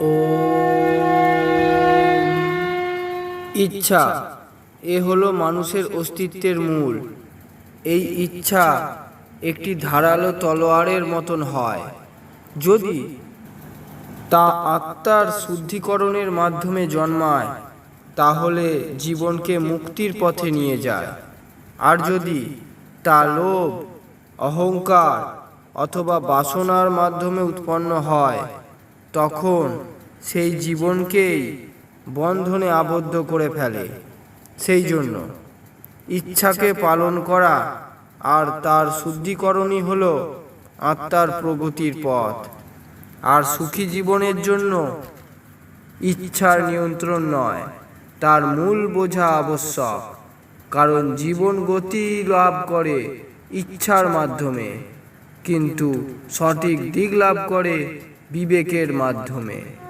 ও ইচ্ছা, এ হলো মানুষের অস্তিত্বের মূল। এই ইচ্ছা একটি ধারালো তলোয়ারের মতন হয়। যদি তা আত্মার শুদ্ধিকরণের মাধ্যমে জন্মায়, তাহলে জীবনকে মুক্তির পথে নিয়ে যায়। আর যদি তা লোভ, অহংকার অথবা বাসনার মাধ্যমে উৎপন্ন হয় তখন সেই জীবনকেই বন্ধনে আবদ্ধ করে ফেলে। সেই জন্য ইচ্ছাকে পালন করা আর তার শুদ্ধিকরণই হল আত্মার প্রগতির পথ। আর সুখী জীবনের জন্য ইচ্ছার নিয়ন্ত্রণ নয়, তার মূল বোঝা আবশ্যক। কারণ জীবন গতি লাভ করে ইচ্ছার মাধ্যমে, কিন্তু সঠিক দিক লাভ করে বিবেকের মাধ্যমে।